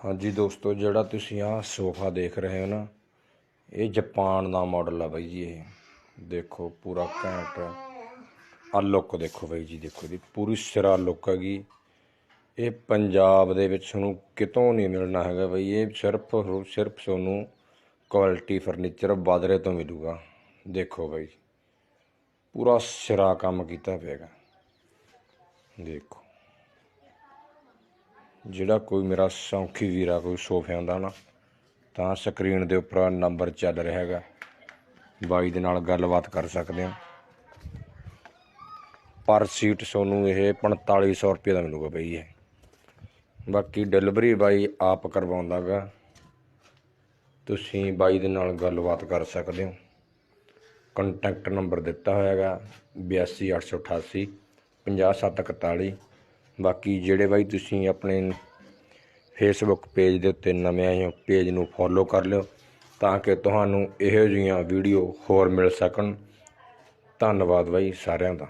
ਹਾਂਜੀ ਦੋਸਤੋ, ਜਿਹੜਾ ਤੁਸੀਂ ਆਹ ਸੋਫਾ ਦੇਖ ਰਹੇ ਹੋ ਨਾ, ਇਹ ਜਾਪਾਨ ਦਾ ਮਾਡਲ ਆ ਬਾਈ ਜੀ ਇਹ। ਦੇਖੋ, ਪੂਰਾ ਘੈਂਟ। ਆ ਲੁੱਕ ਦੇਖੋ ਬਾਈ ਜੀ, ਦੇਖੋ ਇਹਦੀ ਪੂਰੀ ਸਿਰਾ ਲੁੱਕ ਹੈਗੀ। ਇਹ ਪੰਜਾਬ ਦੇ ਵਿੱਚ ਤੁਹਾਨੂੰ ਕਿਤੋਂ ਨਹੀਂ ਮਿਲਣਾ ਹੈਗਾ ਬਾਈ, ਇਹ ਸਿਰਫ ਸਿਰਫ ਤੁਹਾਨੂੰ ਕੁਆਲਿਟੀ ਫਰਨੀਚਰ ਬਾਦਰੇ ਤੋਂ ਮਿਲੂਗਾ। ਦੇਖੋ ਬਾਈ, ਪੂਰਾ ਸਿਰਾ ਕੰਮ ਕੀਤਾ ਪਿਆ ਦੇਖੋ। ਜਿਹੜਾ ਕੋਈ ਮੇਰਾ ਸੌਂਖੀ ਵੀਰਾ ਕੋਈ ਸੋਫਿਆਂ ਦਾ ਨਾ, ਤਾਂ ਸਕਰੀਨ ਦੇ ਉੱਪਰ ਨੰਬਰ ਚੱਲ ਰਿਹਾ ਹੈਗਾ। ਬਾਈ ਦੇ ਨਾਲ ਗੱਲਬਾਤ ਕਰ ਸਕਦੇ ਹੋ। ਪਰ ਸੀਟ ਤੁਹਾਨੂੰ ਇਹ 4500 ਰੁਪਏ ਦਾ ਮਿਲੂਗਾ ਬਈ ਇਹ। ਬਾਕੀ ਡਿਲੀਵਰੀ ਬਾਈ ਆਪ ਕਰਵਾਉਂਦਾਗਾ। ਤੁਸੀਂ ਬਾਈ ਦੇ ਨਾਲ ਗੱਲਬਾਤ ਕਰ ਸਕਦੇ ਹੋ। ਕੰਟੈਕਟ ਨੰਬਰ ਦਿੱਤਾ ਹੋਇਆ ਹੈਗਾ 82888 50741 ਬਾਕੀ ਜਿਹੜੇ ਬਾਈ ਤੁਸੀਂ ਆਪਣੇ ਫੇਸਬੁੱਕ ਪੇਜ ਦੇ ਉੱਤੇ ਨਵੇਂ ਆਏ ਹੋ ਪੇਜ ਨੂੰ ਫੋਲੋ ਕਰ ਲਿਓ ਤਾਂ ਕਿ ਤੁਹਾਨੂੰ ਇਹੋ ਜਿਹੀਆਂ ਵੀਡੀਓ ਹੋਰ ਮਿਲ ਸਕਣ। ਧੰਨਵਾਦ ਬਾਈ ਸਾਰਿਆਂ ਦਾ।